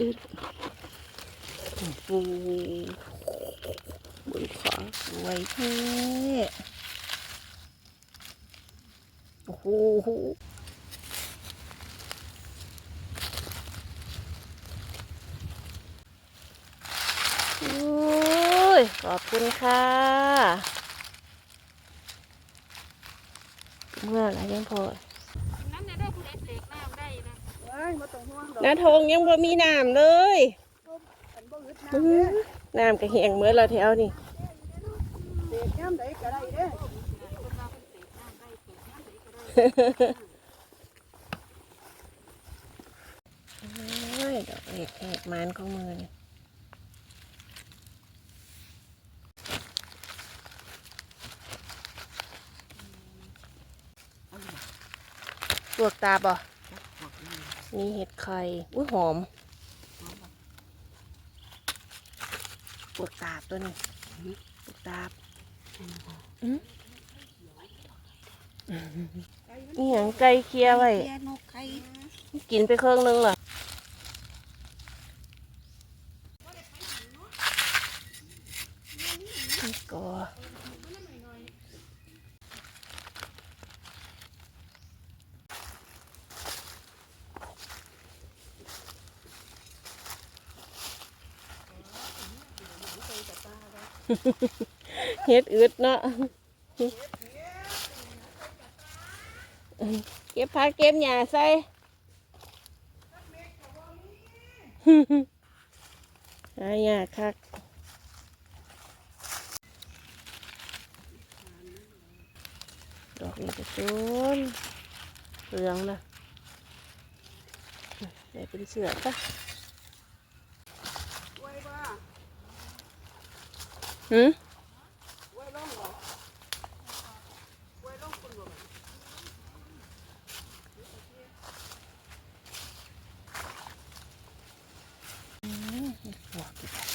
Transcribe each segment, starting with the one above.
อึดโอ้โหบนขาสวยแท้โอ้โหขอบคุณค่ะเมื่อไรยังพอ นั่นน่ะได้ผู้เล็กเล็กน้ำได้ นะว้ายบ่ต้องห่วงดอกน้าทงยังบ่มีน้ำเลยฉันบ่อึดน้ำเด้อน้ำก็แห้งเมื่อเราแถวนี่เด็กยามใดก็ได้เด้อคนมาเป็นเล็กน้ำได้เล็กน้ำได้ก็ได้โอ้ยดอกเห็ดแหกมันของมือนี่ลวกตาบ่ มีเห็ดไข่อุ้ยหอมปวดตาบตัวนี้ปวดตาบอืมนี่หยังไก่เคี้ยวไว้แย่กไข่กินไปเครื่องนึงเหรอนี่ก็ เฮ็ดอึดเนาะเก็บผักเก็บหญ้าใส่หายาคักดอกนี้จะต้นเหลืองนะใส่เป็นเสือปะ ไว้บ่ หืม ไว้ลงบ่ไว้ลงคุณบ่บัด ดอกอีกแล้ว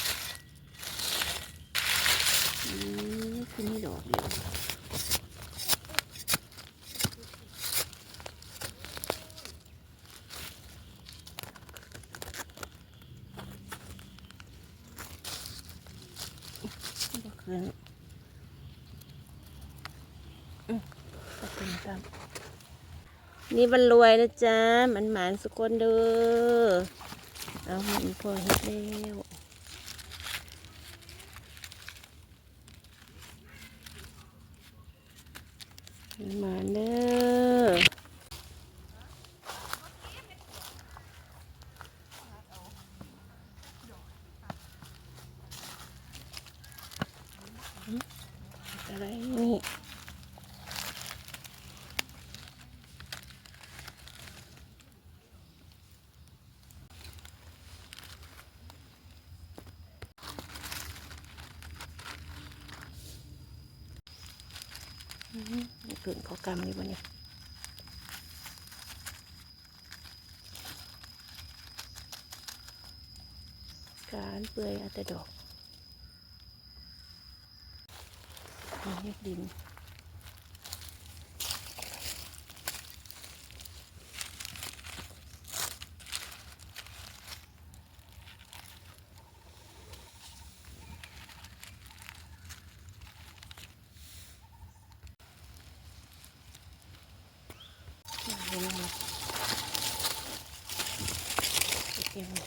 อืมคือนี่ดอกเดียว ก็คืนอืมก็คืนตามนี่บรรรวยนะจ๊ะมันหมานสุกคนเด้อเอาเห็นพอเห็ดแล้วหมานเด้ออะไรนี่ เกินเขากรรมนี่บ่เนี่ยการเปื่อยอาแต่ดอกนี่เฮ็ดดิน ลงมาเก็บมา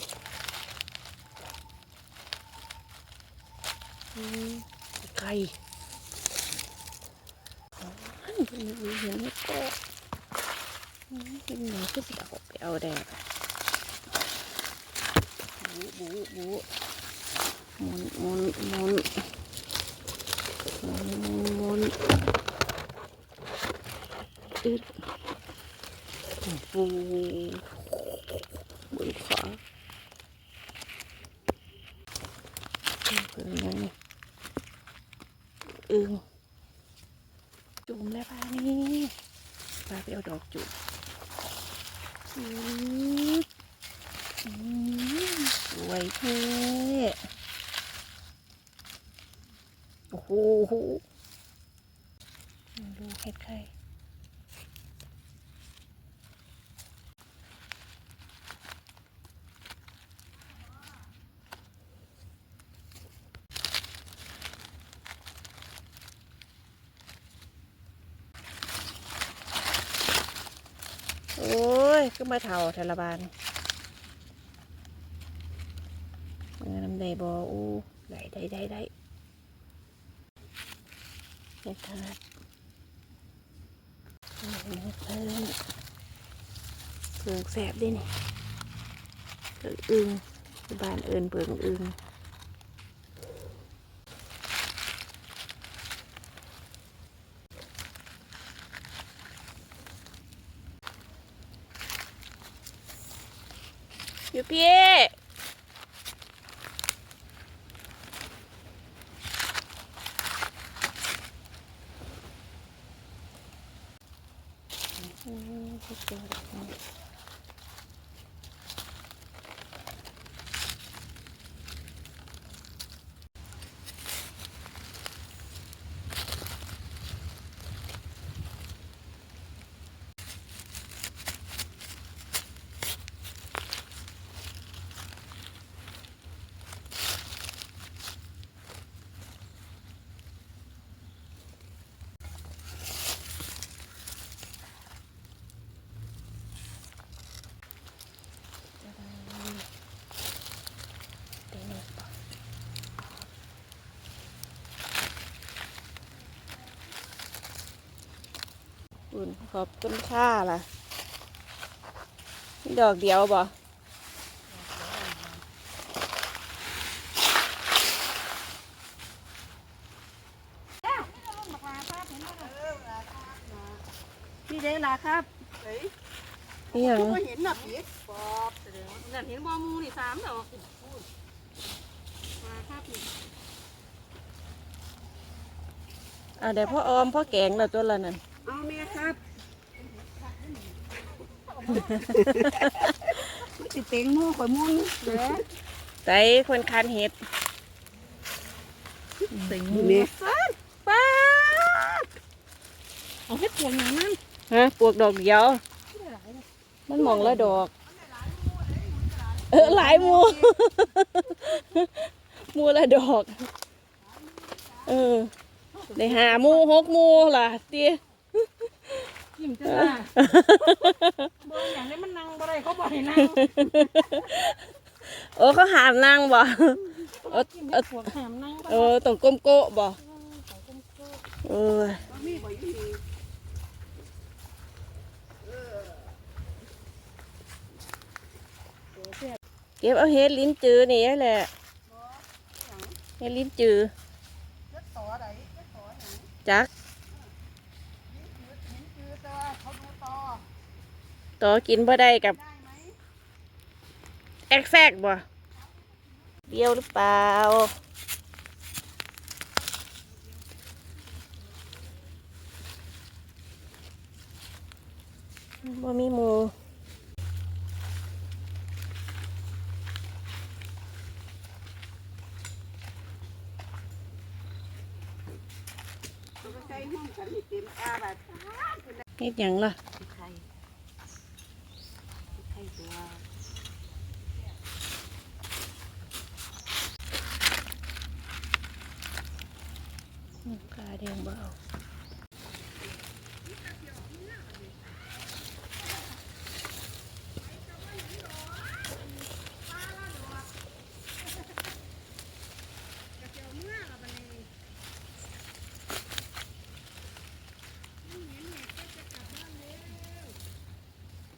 อืมไก่อ๋อเป็นวิเห็นนี่ก็ อืมเป็นหนูก็จะเอาไปเอาแดงบูบูบูหมุนหมุนหมุนหมุนหมุนอึดโอ้โหบนขาเป็นไงอึงจุ่มแล้วพานี่พาไปเอาดอกจุ่ม สวยเท่โอ้โหดูเห็ดไข่ โอ้ยก็มาเท่าเทละบานเออน้ำได้บออู้ได้ได้ได้ได้เด็ดขาดเออเพิ่งเพิ่งแสบดินี่เพิ่งอึงบ้านเอินเพิ่งอึงอยู่พี่อื มพี่เจอแล้วเดี๋ยวนี้ก่อนอุ่ นขอบคุณค่าล่ะมีดอกเดียวบ่พี่เด้ล่ะครับเฮ้ยนี่ยังไม่เห็นหนักอีกปอบแสดงว่านั่นเห็นบ่มูนี่สามดอกมาครับนี่อ่าเดี๋ยวพ่อออมพ่อแกงแล้วตัวละนั่น เอาแม่ครับสิเต็งหมูข่อยมุนเด้อใจคนคานเห็ดติงนี่ป้าดเอาเฮ็ดพวงอย่างนั้นฮะปลวกดอกเดียว มันมองละดอก เออหลายหมูหมูละดอก เออ ได้หาหมูหกหมูล่ะเตี้ย ยิ้มจ้าบ่อย่างนี้มันนั่งบ่ได้เขาบ่ให้นั่งเออเขาหามนั่งบ่เออยิ้มเออพวกหามนั่งเออต้องก้มโกะบ่เออมีบ่อยู่นี่เก็บเอาเฮ็ดลิ้นจือนี่แหละเฮ็ดลิ้นจือเฮ็ดต่อใดเฮ็ดต่อหยังจัก เห็นคือแต่ว่าเขาดูต่อ ต่อกินบ่ได้กับได้ไหมแอกแซกบ่เบี้ยวหรือเปล่าบ่มีหมูเขาก็ใช้ห้องฉันนี่เต็มอาแบบเฮ็ดหยังล่ะ ไข่ไข่ตัว อืมกาแดงบ่เ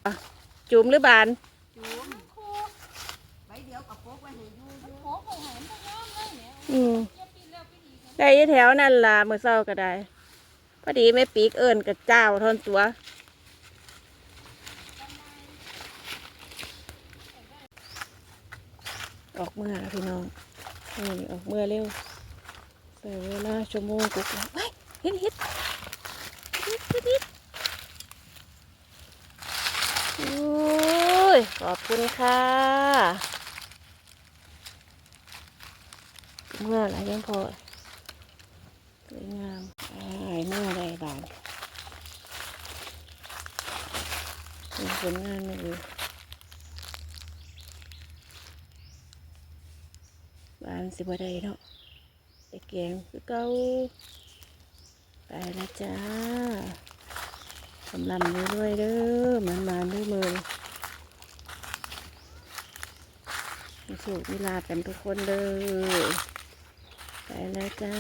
อาจุ่มหรือบาน จูมใบเดียวกับโป๊กไว้ให้อยู่อยู่ อืมได้อยู่ แถวนั่นล่ะมื้อเช้าก็ได้ พอดีแม่ปีกเอิ้นกับเจ้าทอนตัว ออกเมื่อพี่น้องนี่ออกเมื่อเร็วใส่เวลาชั่วโมงกุ๊กแล้วว้ายฮ็ดเฮ็ดเฮ็ดเฮ็ดเฮ็ดโอ้ยขอบคุณค่ะเมื่อไรยังพอ สวยงามอ้ายเมื่อไรบานมีผลงานมาดูบานสิบ่ได้เนาะแต่แกงคือเก่าไปแล้วจ้าสำลำนี้ด้วยเด้อมันมาด้วยมือสุขมีลาบกันทุกคนเลยไปแล้วจ้า